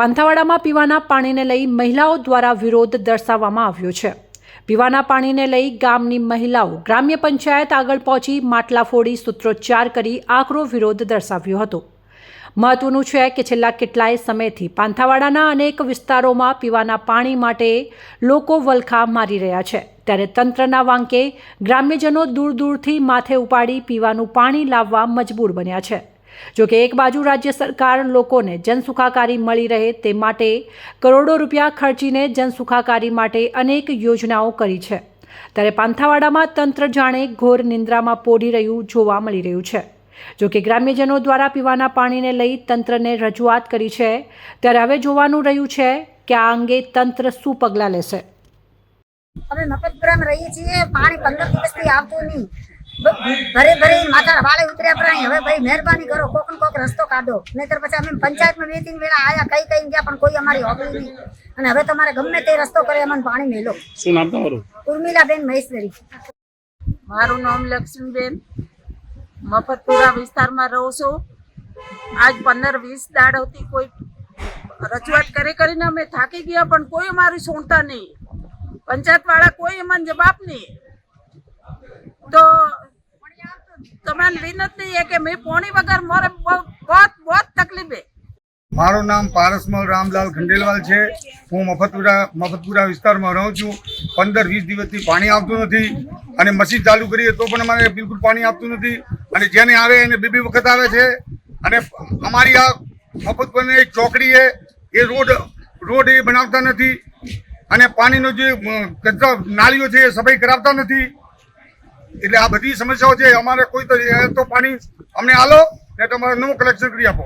પાંથાવાડામાં પીવાના પાણીને લઈ મહિલાઓ દ્વારા વિરોધ દર્શાવવામાં આવ્યો છે. પીવાના પાણીને લઈ ગામની મહિલાઓ ગ્રામ્ય પંચાયત આગળ પહોંચી માટલા ફોડી સૂત્રોચ્ચાર કરી આકરો વિરોધ દર્શાવ્યો હતો. મહત્વનું છે કે છેલ્લા કેટલાય સમયથી પાંથાવાડાના અનેક વિસ્તારોમાં પીવાના પાણી માટે લોકો વલખા મારી રહ્યા છે. ત્યારે તંત્રના વાંકે ગ્રામ્યજનો દૂર દૂરથી માથે ઉપાડી પીવાનું પાણી લાવવા મજબૂર બન્યા છે. જોકે એક બાજુ રાજ્ય સરકાર લોકોને જનસુખાકારી મળી રહે તે માટે કરોડો રૂપિયા ખર્ચીને જનસુખાકારી માટે અનેક યોજનાઓ કરી છે. ત્યારે પાંથાવાડામાં તંત્ર જાણે ઘોર નિંદ્રામાં પોઢી રહ્યું જોવા મળી રહ્યું છે. જોકે ગ્રામ્યજનો દ્વારા પીવાના પાણીને લઈ તંત્રને રજૂઆત કરી છે, ત્યારે હવે જોવાનું રહ્યું છે કે આ અંગે તંત્ર શું પગલાં લેશે. અમે મફતપુરામાં રહીએ છીએ, પાણી પંદર દિવસથી આવતું નહીં. ભરે ભરે માથા વાળે ઉતર્યા પણ હવે ભાઈ મહેરબાની કરો કોક ને કોક રસ્તો કાઢો. નહીતર પછી અમે પંચાયતમાં બે ત્રણ વેળા આયા કઈ કઈ ગયા પણ કોઈ અમારી હોબળી નહીં. અને હવે તમારે ગમે તે રસ્તો કરે અમને પાણી મેલો. શું નામ તમારું? ઉર્મિલાબેન મહેશ્વરી. મારું નામ લક્ષ્મીબેન. મફતપુરા વિસ્તારમાં રહું છું. આજ પંદર વીસ દાડોથી કોઈ રજૂઆત કરી કરીને અમે થાકી ગયા પણ કોઈ અમારી સુણતા નહીં. પંચાયત વાળા કોઈ અમને જવાબ નહીં. તો તમને વિનંતી છે કે મેં પોણી વગર મારે બહુ બહુ બહુ તકલીફ. મારું નામ પારસમલ રામલાલ ખંડેલવાલ છે. હું મફતપુરા મફતપુરા વિસ્તારમાં રહું છું. પંદર વીસ દિવસથી પાણી આવતું નથી અને મશીન ચાલુ કરીએ તો પણ અમારે બિલકુલ પાણી આવતું નથી. અને જેને આવે એને બે બે વખત આવે છે. અને અમારી આ મફતપુરની એક ચોકડી છે. એ રોડ રોડ એ બનાવતા નથી. અને પાણીનો જે કચરા નાળીઓ છે એ સફાઈ કરાવતા નથી. એટલે આ બધી સમસ્યાઓ છે, અમારે કોઈ તો પાણી અમને આલો, ને તમારે નવું કલેક્શન કરી આપો.